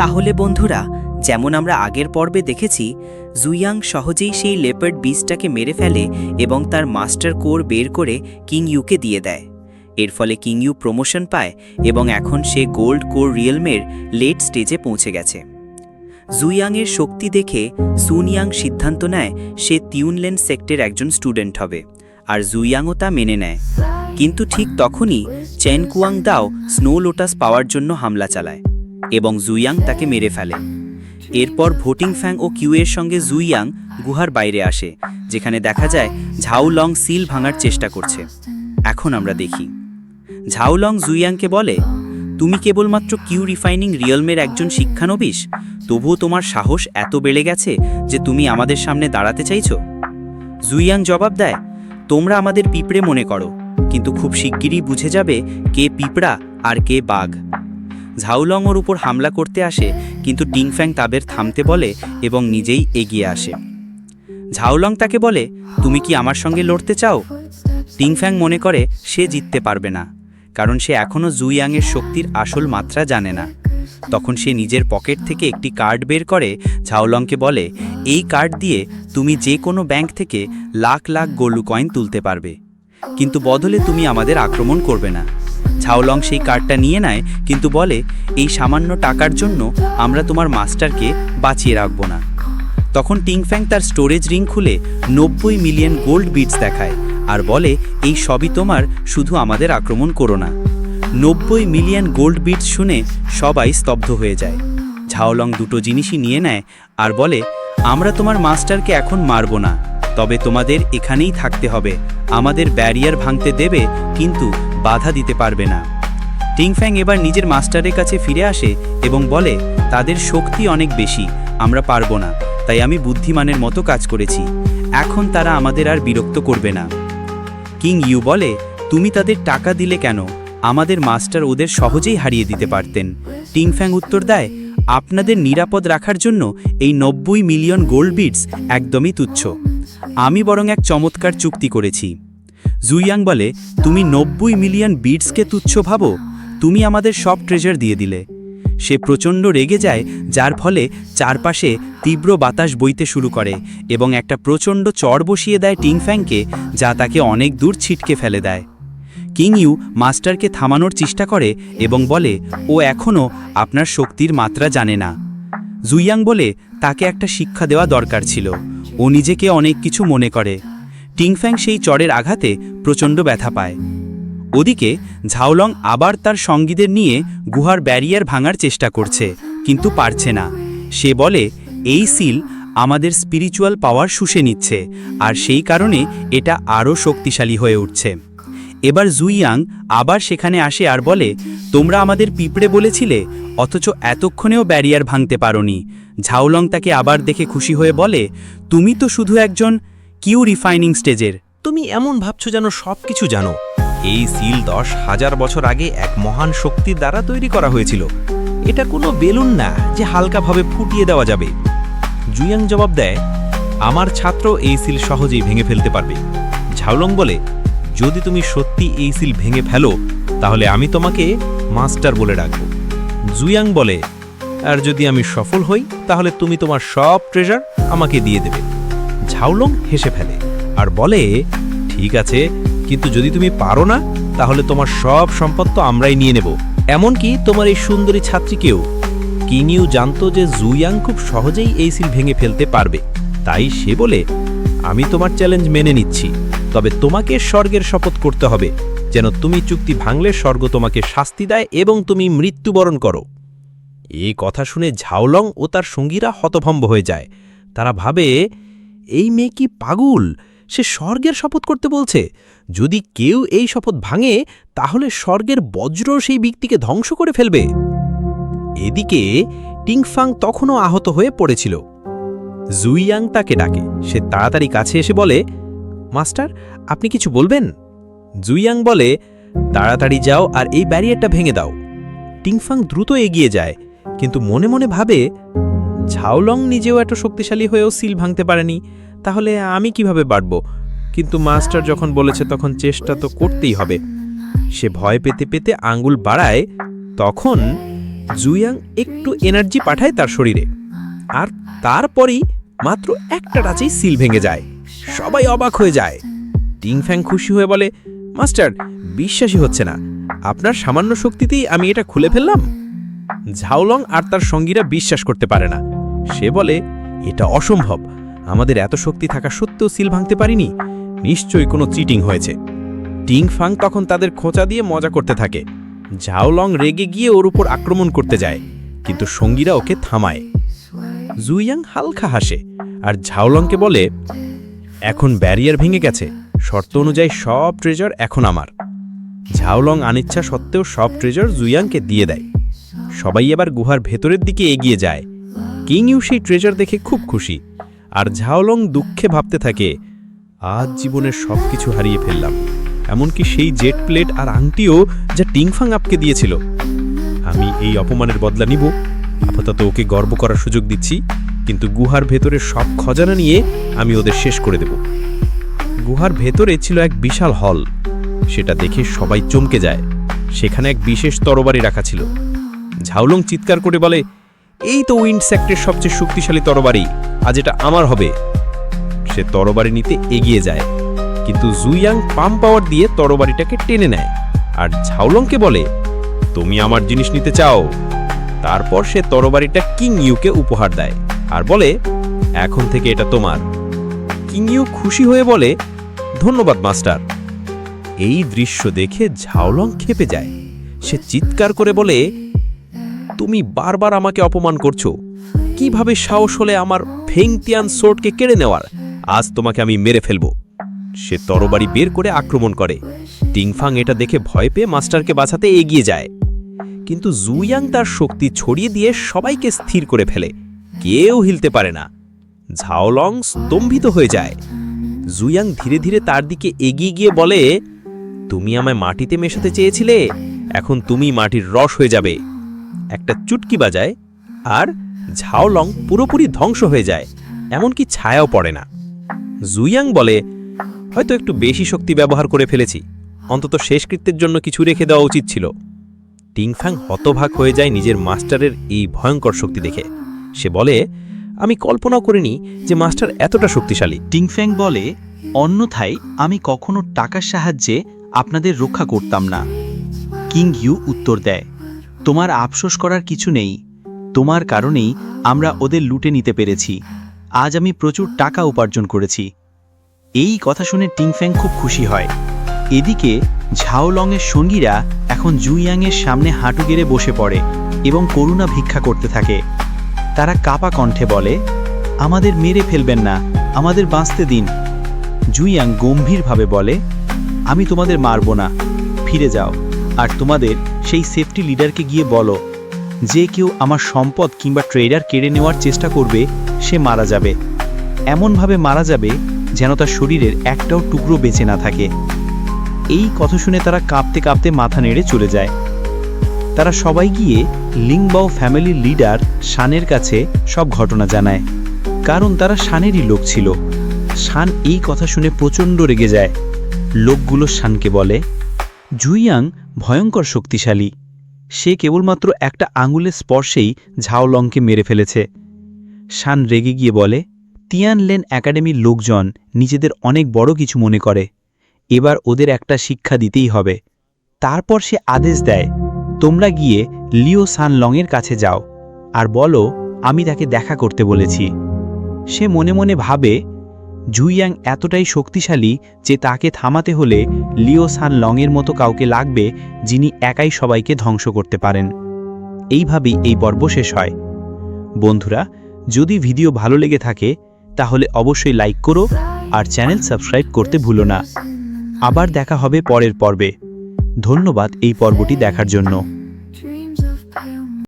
তাহলে বন্ধুরা, যেমন আমরা আগের পর্বে দেখেছি, জুইয়াং সহজেই সেই লেপার্ড বিচটাকে মেরে ফেলে এবং তার মাস্টার কোর বের করে কিং ইউকে দিয়ে দেয়। এর ফলে কিং ইউ প্রমোশন পায় এবং এখন সে গোল্ড কোর রিয়েলমের লেট স্টেজে পৌঁছে গেছে। জুইয়াংয়ের শক্তি দেখে সুনিয়াং সিদ্ধান্ত নেয় সে তিউনলেন সেক্টের একজন স্টুডেন্ট হবে, আর জুইয়াংও তা মেনে নেয়। কিন্তু ঠিক তখনই Chen Kuang Dao snow lotus পাওয়ার জন্য হামলা চালায়। এবং জুইয়াং তাকে মেরে ফেলে। এরপর ভোটিং ফ্যাং ও কিউয়ের সঙ্গে জুইয়াং গুহার বাইরে আসে, যেখানে দেখা যায় ঝাউলং সিল ভাঙার চেষ্টা করছে। এখন আমরা দেখি। ঝাউলং জুইয়াংকে বলে, তুমি কেবলমাত্র কিউ রিফাইনিং রিয়েলমের একজন শিক্ষানবিশ? তবুও তোমার সাহস এত বেড়ে গেছে যে তুমি আমাদের সামনে দাঁড়াতে চাইছ? জুইয়াং জবাব দেয়, তোমরা আমাদের পিঁপড়ে মনে করো, কিন্তু খুব শিগগিরই বুঝে যাবে কে পিঁপড়া আর কে বাঘ। ঝাউলং ওর উপর হামলা করতে আসে, কিন্তু টিংফ্যাং তাদের থামতে বলে এবং নিজেই এগিয়ে আসে। ঝাউলং তাকে বলে, তুমি কি আমার সঙ্গে লড়তে চাও? টিংফ্যাং মনে করে, সে জিততে পারবে না, কারণ সে এখনও জুইয়াংয়ের শক্তির আসল মাত্রা জানে না। তখন সে নিজের পকেট থেকে একটি কার্ড বের করে, ঝাউলংকে বলে, এই কার্ড দিয়ে তুমি যে কোনো ব্যাংক থেকে লাখ লাখ গোলু কয়েন তুলতে পারবে, কিন্তু বদলে তুমি আমাদের আক্রমণ করবে না। ঝাউলং সেই কার্ডটা নিয়ে নেয়, কিন্তু বলে, এই সামান্য টাকার জন্য আমরা তোমার মাস্টারকে বাঁচিয়ে রাখব না। তখন টিংফ্যাং তার স্টোরেজ রিং খুলে নব্বই মিলিয়ন গোল্ড বিটস দেখায় আর বলে, এই সবই তোমার, শুধু আমাদের আক্রমণ করো না। নব্বই মিলিয়ন গোল্ড বিটস শুনে সবাই স্তব্ধ হয়ে যায়। ঝাওলং দুটো জিনিসই নিয়ে নেয় আর বলে, আমরা তোমার মাস্টারকে এখন মারব না, তবে তোমাদের এখানেই থাকতে হবে। আমাদের ব্যারিয়ার ভাঙতে দেবে, কিন্তু বাধা দিতে পারবে না। টিংফ্যাং এবার নিজের মাস্টারের কাছে ফিরে আসে এবং বলে, তাদের শক্তি অনেক বেশি, আমরা পারব না, তাই আমি বুদ্ধিমানের মতো কাজ করেছি। এখন তারা আমাদের আর বিরক্ত করবে না। কিং ইউ বলে, তুমি তাদের টাকা দিলে কেন? আমাদের মাস্টার ওদের সহজেই হারিয়ে দিতে পারতেন। টিংফ্যাং উত্তর দেয়, আপনাদের নিরাপদ রাখার জন্য এই নব্বই মিলিয়ন গোল্ড বিটস একদমই তুচ্ছ। আমি বরং এক চমৎকার চুক্তি করেছি। জুইয়াং বলে, তুমি নব্বই মিলিয়ন বিটসকে তুচ্ছ ভাবো? তুমি আমাদের সব ট্রেজার দিয়ে দিলে। সে প্রচণ্ড রেগে যায়, যার ফলে চারপাশে তীব্র বাতাস বইতে শুরু করে এবং একটা প্রচণ্ড চড় বসিয়ে দেয় টিংফ্যাংকে যা তাকে অনেক দূর ছিটকে ফেলে দেয়। কিং ইউ মাস্টারকে থামানোর চেষ্টা করে এবং বলে, ও এখনও আপনার শক্তির মাত্রা জানে না। জুইয়াং বলে, তাকে একটা শিক্ষা দেওয়া দরকার ছিল। ও নিজেকে অনেক কিছু মনে করে। টিংফ্যাং সেই চরের আঘাতে প্রচণ্ড ব্যথা পায়। ওদিকে, ঝাওলং আবার তার সঙ্গীদের নিয়ে গুহার ব্যারিয়ার ভাঙার চেষ্টা করছে, কিন্তু পারছে না। সে বলে, এই সিল আমাদের স্পিরিচুয়াল পাওয়ার শুষে নিচ্ছে, আর সেই কারণে এটা আরও শক্তিশালী হয়ে উঠছে। এবার জুইয়াং আবার সেখানে আসে আর বলে, তোমরা আমাদের পিঁপড়ে বলেছিলে, অথচ এতক্ষণেও ব্যারিয়ার ভাঙতে পারোনি। ঝাউলং তাকে আবার দেখে খুশি হয়ে বলে, তুমি তো শুধু একজন কিউ রিফাইনিং স্টেজের। তুমি এমন ভাবছ যেন সব কিছু জানো। এই সিল দশ হাজার বছর আগে এক মহান শক্তির দ্বারা তৈরি করা হয়েছিল। এটা কোনো বেলুন না যে হালকাভাবে ফুটিয়ে দেওয়া যাবে। জুয়াং জবাব দেয়, আমার ছাত্র এই সিল সহজেই ভেঙে ফেলতে পারবে। ঝাউলং বলে, যদি তুমি সত্যি এই সিল ভেঙে ফেলো, তাহলে আমি তোমাকে মাস্টার বলে ডাকব। জুয়াং বলে, আর যদি আমি সফল হই, তাহলে তুমি তোমার সব ট্রেজার আমাকে দিয়ে দেবে। ঝাউলং হেসে ফেলে আর বলে, ঠিক আছে, কিন্তু যদি তুমি পারো না, তাহলে তোমার সব সম্পদ তো আমরাই নিয়ে নেব। এমনকি তোমার এই সুন্দরী ছাত্রীকেও। কিনিউ জানতো যে জুইয়াং খুব সহজেই এই সিল ভেঙে ফেলতে পারবে। তাই সে বলে, আমি তোমার চ্যালেঞ্জ মেনে নিচ্ছি, তবে তোমাকে স্বর্গের শপথ করতে হবে, যেন তুমি চুক্তি ভাঙলে স্বর্গ তোমাকে শাস্তি দেয় এবং তুমি মৃত্যুবরণ করো। এই কথা শুনে ঝাওলং ও তার সঙ্গীরা হতভম্ব হয়ে যায়। তারা ভাবে এই মেয়ে কি পাগল? সে স্বর্গের শপথ করতে বলছে। যদি কেউ এই শপথ ভাঙে, তাহলে স্বর্গের বজ্র সেই ব্যক্তিকে ধ্বংস করে ফেলবে। এদিকে টিংফাং তখনও আহত হয়ে পড়েছিল। জুইয়াং তাকে ডাকে। সে তাড়াতাড়ি কাছে এসে বলে, মাস্টার, আপনি কিছু বলবেন? জুইয়াং বলে, তাড়াতাড়ি যাও আর এই ব্যারিয়ারটা ভেঙে দাও। টিংফাং দ্রুত এগিয়ে যায়, কিন্তু মনে মনে ভাবে, ঝাওলং নিজেও এত শক্তিশালী হয়েও সিল ভাঙতে পারেনি। তাহলে আমি কীভাবে বাড়ব? কিন্তু মাস্টার যখন বলেছে তখন চেষ্টা তো করতেই হবে। সে ভয় পেতে পেতে আঙ্গুল বাড়ায়, তখন জুয়াং একটু এনার্জি পাঠায় তার শরীরে। আর তারপরেই মাত্র একটা টাচেই সিল ভেঙে যায়। সবাই অবাক হয়ে যায়। টিংফ্যাং খুশি হয়ে বলে, মাস্টার, বিশ্বাসই হচ্ছে না। আপনার সামান্য শক্তিতেই আমি এটা খুলে ফেললাম? ঝাওলং আর তার সঙ্গীরা বিশ্বাস করতে পারে না। সে বলে, এটা অসম্ভব। আমাদের এত শক্তি থাকা সত্ত্বেও সিল ভাঙতে পারিনি? নিশ্চয়ই কোনো চিটিং হয়েছে। টিং ফাং তখন তাদের খোঁচা দিয়ে মজা করতে থাকে। ঝাওলং রেগে গিয়ে ওর উপর আক্রমণ করতে যায়, কিন্তু সঙ্গীরা ওকে থামায়। জুইয়াং হালকা হাসে, আর ঝাওলংকে বলে, এখন ব্যারিয়ার ভেঙে গেছে। শর্ত অনুযায়ী সব ট্রেজার এখন আমার। ঝাওলং আনিচ্ছা সত্ত্বেও সব ট্রেজার জুইয়াংকে দিয়ে দেয়। সবাই এবার গুহার ভেতরের দিকে এগিয়ে যায়। কিং ইউ সেই ট্রেজার দেখে খুব খুশি। আর ঝাওলং দুঃখে ভাবতে থাকে, আজ জীবনের সব কিছু হারিয়ে ফেললাম। এমনকি সেই জেট প্লেট আর আংটিও যা টিংফাং আপকে দিয়েছিল। আমি এই অপমানের বদলা নিব। আপাতত ওকে গর্ব করার সুযোগ দিচ্ছি। কিন্তু গুহার ভেতরে সব খজানা নিয়ে আমি ওদের শেষ করে দেব। গুহার ভেতরে ছিল এক বিশাল হল। সেটা দেখে সবাই চমকে যায়। সেখানে এক বিশেষ তরবারি রাখা ছিল। ঝাউলং চিৎকার করে বলে, এই তো উইন্ড সবচেয়ে শক্তিশালী তরবারি। আজ এটা আমার হবে। সে তরবারি নিতে এগিয়ে যায়, কিন্তু জুইয়াং পাম পাওয়ার দিয়ে তরবারিটাকে টেনে নেয় আর ঝাউলংকে বলে, তুমি আমার জিনিস নিতে চাও। তারপর সে তরবারিটা কিং ইউকে উপহার দেয় আর বলে, এখন থেকে এটা তোমার। কিং ইউ খুশি হয়ে বলে, ধন্যবাদ, মাস্টার। এই দৃশ্য দেখে ঝাউলং খেপে যায়। সে চিৎকার করে বলে, তুমি বারবার আমাকে অপমান করছ। কীভাবে সাহস হলে আমার ফেংতিয়ান সোর্টকে কেড়ে নেওয়ার? আজ তোমাকে আমি মেরে ফেলব। সে তরবারি বের করে আক্রমণ করে। টিংফাং এটা দেখে ভয় পেয়ে মাস্টারকে বাঁচাতে এগিয়ে যায়। কিন্তু জুইয়াং তার শক্তি ছড়িয়ে দিয়ে সবাইকে স্থির করে ফেলে। কেউ হিলতে পারে না। ঝাওলং স্তম্ভিত হয়ে যায়। জুইয়াং ধীরে ধীরে তার দিকে এগিয়ে গিয়ে বলে, তুমি আমায় মাটিতে মেশাতে চেয়েছিলে। এখন তুমি মাটির রস হয়ে যাবে। একটা চুটকি বাজায়, আর ঝাওলং পুরোপুরি ধ্বংস হয়ে যায়, এমনকি ছায়াও পড়ে না। জুইয়াং বলে, হয়তো একটু বেশি শক্তি ব্যবহার করে ফেলেছি। অন্তত শেষকৃত্যের জন্য কিছু রেখে দেওয়া উচিত ছিল। টিংফাং হতভাগ হয়ে যায় নিজের মাস্টারের এই ভয়ঙ্কর শক্তি দেখে। সে বলে, আমি কল্পনা করিনি যে মাস্টার এতটা শক্তিশালী। টিংফ্যাং বলে, অন্যথায় আমি কখনো টাকার সাহায্যে আপনাদের রক্ষা করতাম না। কিং ইউ উত্তর দেয়, তোমার আফসোস করার কিছু নেই। তোমার কারণেই আমরা ওদের লুটে নিতে পেরেছি। আজ আমি প্রচুর টাকা উপার্জন করেছি। এই কথা শুনে টিংফ্যাং খুব খুশি হয়। এদিকে ঝাওলংয়ের সঙ্গীরা এখন জুইয়াংয়ের সামনে হাঁটু গেড়ে বসে পড়ে এবং করুণা ভিক্ষা করতে থাকে। তারা কাপা কণ্ঠে বলে, আমাদের মেরে ফেলবেন না, আমাদের বাঁচতে দিন। জুইয়াং গম্ভীরভাবে বলে, আমি তোমাদের মারব না, ফিরে যাও। আর তোমাদের সেই সেফটি লিডারকে গিয়ে বলো যে কেউ আমার সম্পদ কিংবা ট্রেডার কেড়ে নেওয়ার চেষ্টা করবে, সে মারা যাবে। এমনভাবে মারা যাবে যেন তার শরীরের একটাও টুকরো বেঁচে না থাকে। এই কথা শুনে তারা কাঁপতে কাঁপতে মাথা নেড়ে চলে যায়। তারা সবাই গিয়ে লিংবাও ফ্যামিলির লিডার শানের কাছে সব ঘটনা জানায়। কারণ তারা শানেরই লোক ছিল। শান এই কথা শুনে প্রচণ্ড রেগে যায়। লোকগুলো শানকে বলে, জুইয়াং ভয়ঙ্কর শক্তিশালী। সে কেবলমাত্র একটা আঙুলের স্পর্শেই ঝাওলংকে মেরে ফেলেছে। শান রেগে গিয়ে বলে তিয়ান লেন একাডেমির লোকজন নিজেদের অনেক বড় কিছু মনে করে। এবার ওদের একটা শিক্ষা দিতেই হবে। তারপর সে আদেশ দেয়, তোমরা গিয়ে লিও সান লংয়ের কাছে যাও। আর বলো, আমি তাকে দেখা করতে বলেছি। সে মনে মনে ভাবে জুইয়াং এতটাই শক্তিশালী যে তাকে থামাতে হলে লিও সান লংয়ের মতো কাউকে লাগবে যিনি একাই সবাইকে ধ্বংস করতে পারেন। এইভাবেই এই পর্ব শেষ হয়। বন্ধুরা, যদি ভিডিও ভালো লেগে থাকে, তাহলে অবশ্যই লাইক করো আর চ্যানেল সাবস্ক্রাইব করতে ভুলো না। আবার দেখা হবে পরের পর্বে। ধন্যবাদ এই পর্বটি দেখার জন্য।